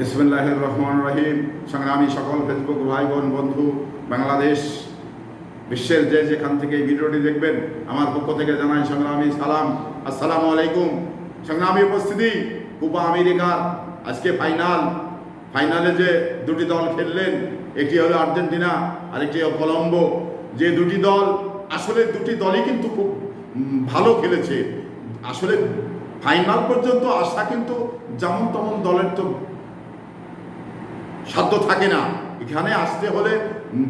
বিসমুল্লাহ রহমান রহিম সংগ্রামী সকল ফেসবুক ভাই বোন বন্ধু, বাংলাদেশ, বিশ্বের যে যেখান থেকে এই ভিডিওটি দেখবেন, আমার পক্ষ থেকে জানাই সংগ্রামী সালাম। আসসালামু আলাইকুম। সংগ্রামী উপস্থিতি, কুপা আমেরিকার আজকে ফাইনাল। ফাইনালে যে দুটি দল খেললেন, একটি হলো আর্জেন্টিনা, আরেকটি হলো কলম্বো। যে দুটি দল, আসলে দুটি দলই কিন্তু খুব ভালো খেলেছে। আসলে ফাইনাল পর্যন্ত আসা কিন্তু যেমন তেমন দলের তো সাধ্য থাকে না। এখানে আসতে হলে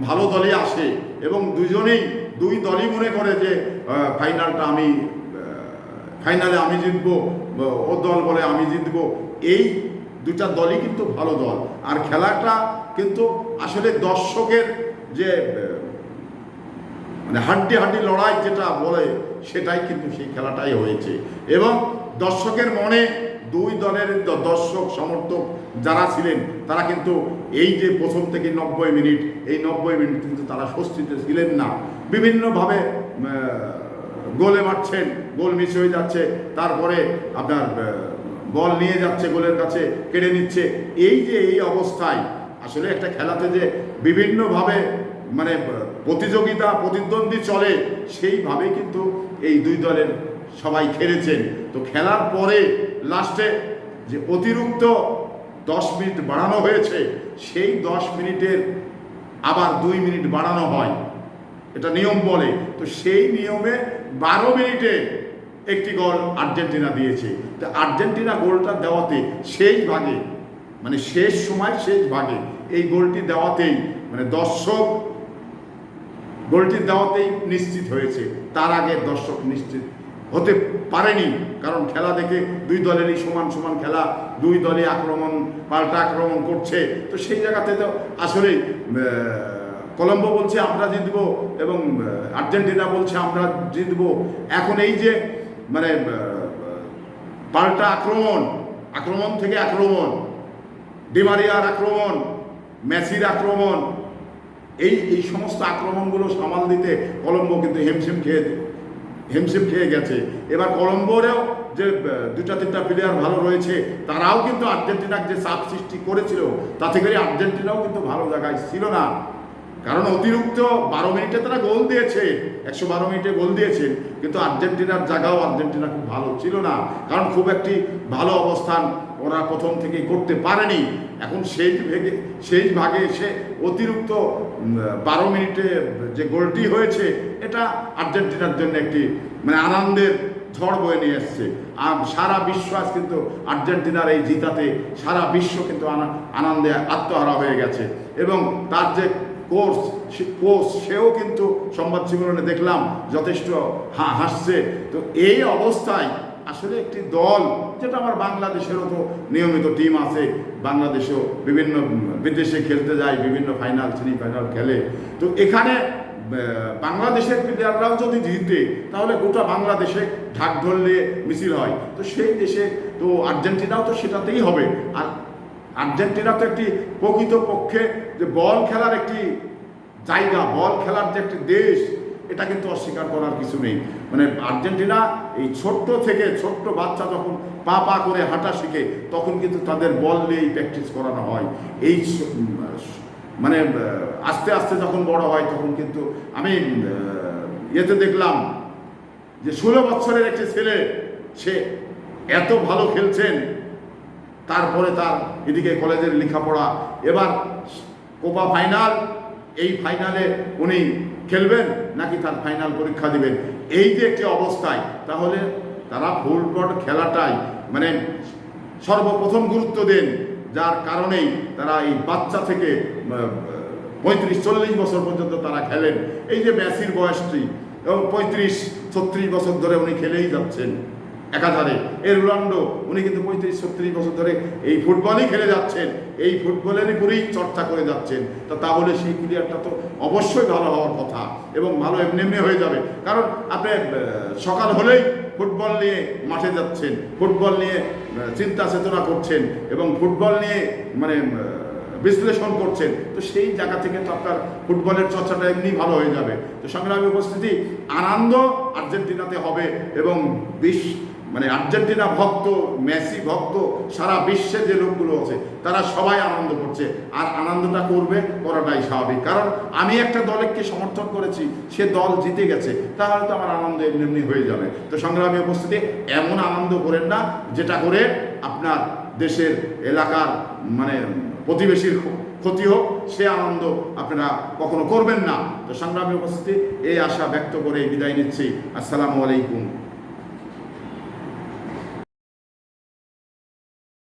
ভালো দলই আসে এবং দুজনেই দুই দলই মনে করে যে ফাইনালটা আমি ফাইনালে আমি জিতবো ও দল বলে আমি জিতবো। এই দুটা দলই কিন্তু ভালো দল। আর খেলাটা কিন্তু আসলে দর্শকের যে মানে হাড্ডি হাড্ডি লড়াই যেটা বলে, সেটাই কিন্তু সেই খেলাটাই হয়েছে। এবং দর্শকের মনে দুই দলের দর্শক, সমর্থক যারা ছিলেন, তারা কিন্তু এই যে প্রথম থেকে নব্বই মিনিট, এই নব্বই মিনিট কিন্তু তারা স্বস্তিতে ছিলেন না। বিভিন্নভাবে গোলে মারছেন, গোল মিস হয়ে যাচ্ছে, তারপরে আপনার বল নিয়ে যাচ্ছে গোলের কাছে, কেড়ে নিচ্ছে। এই যে এই অবস্থায়, আসলে একটা খেলাতে যে বিভিন্নভাবে মানে প্রতিযোগিতা, প্রতিদ্বন্দ্বী চলে, সেইভাবেই কিন্তু এই দুই দলের সবাই খেলেছেন। তো খেলার পরে লাস্টে যে অতিরিক্ত দশ মিনিট বাড়ানো হয়েছে, সেই দশ মিনিটের আবার দুই মিনিট বাড়ানো হয়। এটা নিয়ম বলে। তো সেই নিয়মে বারো মিনিটে একটি গোল আর্জেন্টিনা দিয়েছে। তো আর্জেন্টিনা গোলটা দেওয়াতে সেই ভাগে মানে শেষ সময় শেষ ভাগে এই গোলটি দেওয়াতেই মানে দর্শক গোলটি দেওয়াতেই নিশ্চিত হয়েছে। তার আগে দর্শক নিশ্চিত হতে পারেনি। কারণ খেলা দেখে দুই দলেরই সমান সমান খেলা, দুই দলে আক্রমণ, পাল্টা আক্রমণ করছে। তো সেই জায়গাতে তো আসলে কলম্বো বলছে, আমরা জিতবো এবং আর্জেন্টিনা বলছে, আমরা জিতবো। এখন এই যে মানে পাল্টা আক্রমণ আক্রমণ থেকে আক্রমণ ডিমারিয়ার আক্রমণ, মেসির আক্রমণ, এই এই সমস্ত আক্রমণগুলো সামাল দিতে কলম্বো কিন্তু হেমসিম খেয়ে হেমসিম খেয়ে গেছে। এবার কলম্বোরেও যে দুটা তিনটা প্লেয়ার ভালো রয়েছে, তারাও কিন্তু আর্জেন্টিনার যে চাপ সৃষ্টি করেছিল, তাতে করে আর্জেন্টিনাও কিন্তু ভালো জায়গায় ছিল না। কারণ অতিরিক্ত বারো মিনিটে তারা গোল দিয়েছে, একশো বারো মিনিটে গোল দিয়েছে, কিন্তু আর্জেন্টিনার জায়গাও আর্জেন্টিনা খুব ভালো ছিল না। কারণ খুব একটি ভালো অবস্থান ওরা প্রথম থেকেই করতে পারেনি। এখন শেষ ভেগে শেষ ভাগে এসে অতিরিক্ত বারো মিনিটে যে গোলটি হয়েছে, এটা আর্জেন্টিনার জন্য একটি মানে আনন্দের ঝড় বয়ে নিয়ে এসছে। আর সারা বিশ্ব আজ কিন্তু আর্জেন্টিনার এই জিতাতে, সারা বিশ্ব কিন্তু আনা- আনন্দে আত্মহারা হয়ে গেছে। এবং তার যে কোর্স কোর্স, সেও কিন্তু সংবাদ সম্মেলনে দেখলাম, যথেষ্ট হা- হাসছে। তো এই অবস্থায় আসলে একটি দল, যেটা আমার বাংলাদেশেরও তো নিয়মিত টিম আছে, বাংলাদেশেও বিভিন্ন, বিদেশে খেলতে যায়, বিভিন্ন ফাইনাল সেমিফাইনাল খেলে। তো এখানে বাংলাদেশের প্লেয়াররাও যদি জিতে, তাহলে গোটা বাংলাদেশে ঢাক ঢোলে মিছিল হয়। তো সেই দেশে, তো আর্জেন্টিনাও তো সেটাতেই হবে। আর আর্জেন্টিনা তো একটি প্রকৃত পক্ষে যে বল খেলার একটি জায়গা, বল খেলার যে একটি দেশ, এটা কিন্তু অস্বীকার করার কিছু নেই। মানে আর্জেন্টিনা এই ছোট্ট থেকে ছোট্ট বাচ্চা যখন পা পা করে হাঁটা শিখে, তখন কিন্তু তাদের বল নিয়েই প্র্যাকটিস করানো হয়। এই মানে আস্তে আস্তে যখন বড় হয়, তখন কিন্তু আমি ইয়েতে দেখলাম যে ষোলো বছরের একটি ছেলে, সে এত ভালো খেলছেন তারপরে তার এদিকে কলেজের লেখাপড়া। এবার কোপা ফাইনাল, এই ফাইনালে উনি খেলবেন নাকি তার ফাইনাল পরীক্ষা দিবেন? এই যে একটি অবস্থায়, তাহলে তারা ফুটবল খেলাটাই মানে সর্বপ্রথম গুরুত্ব দেন, যার কারণেই তারা এই বাচ্চা থেকে পঁয়ত্রিশ, চল্লিশ বছর পর্যন্ত তারা খেলেন। এই যে মেসির বয়সটি, এবং পঁয়ত্রিশ, ছত্রিশ বছর ধরে উনি খেলেই যাচ্ছেন। একাধারে। এ রোনাল্ডো উনি কিন্তু পঁয়ত্রিশ, ছত্রিশ বছর ধরে এই ফুটবলই খেলে যাচ্ছেন, এই ফুটবলের উপরেই চর্চা করে যাচ্ছেন। তা তাহলে সেই প্লেয়ারটা তো অবশ্যই ভালো হওয়ার কথা এবং ভালো এমনি এমনি হয়ে যাবে। কারণ আপনি সকাল হলেই ফুটবল নিয়ে মাঠে যাচ্ছেন, ফুটবল নিয়ে চিন্তা চেতনা করছেন এবং ফুটবল নিয়ে মানে বিশ্লেষণ করছেন। তো সেই জায়গা থেকে তো আপনার ফুটবলের চর্চাটা এমনি ভালো হয়ে যাবে। তো সংগ্রামী উপস্থিতি আনন্দ আর্জেন্টিনাতে হবে এবং বিশ্ব মানে আর্জেন্টিনা ভক্ত, মেসি ভক্ত, সারা বিশ্বে যে লোকগুলো আছে, তারা সবাই আনন্দ করছে। আর আনন্দটা করবে করাটাই স্বাভাবিক। কারণ আমি একটা দলকে সমর্থন করেছি, সে দল জিতে গেছে, তাহলে তো আমার আনন্দ এমনি এমনি হয়ে যাবে। তো সংগ্রামী উপস্থিতি, এমন আনন্দ করেন না, যেটা করে আপনার দেশের এলাকার মানে প্রতিবেশীর ক্ষতি হোক, সে আনন্দ আপনারা কখনো করবেন না। তো সংগ্রামী উপস্থিতি, এই আশা ব্যক্ত করে বিদায় নিচ্ছি। আসসালামু আলাইকুম।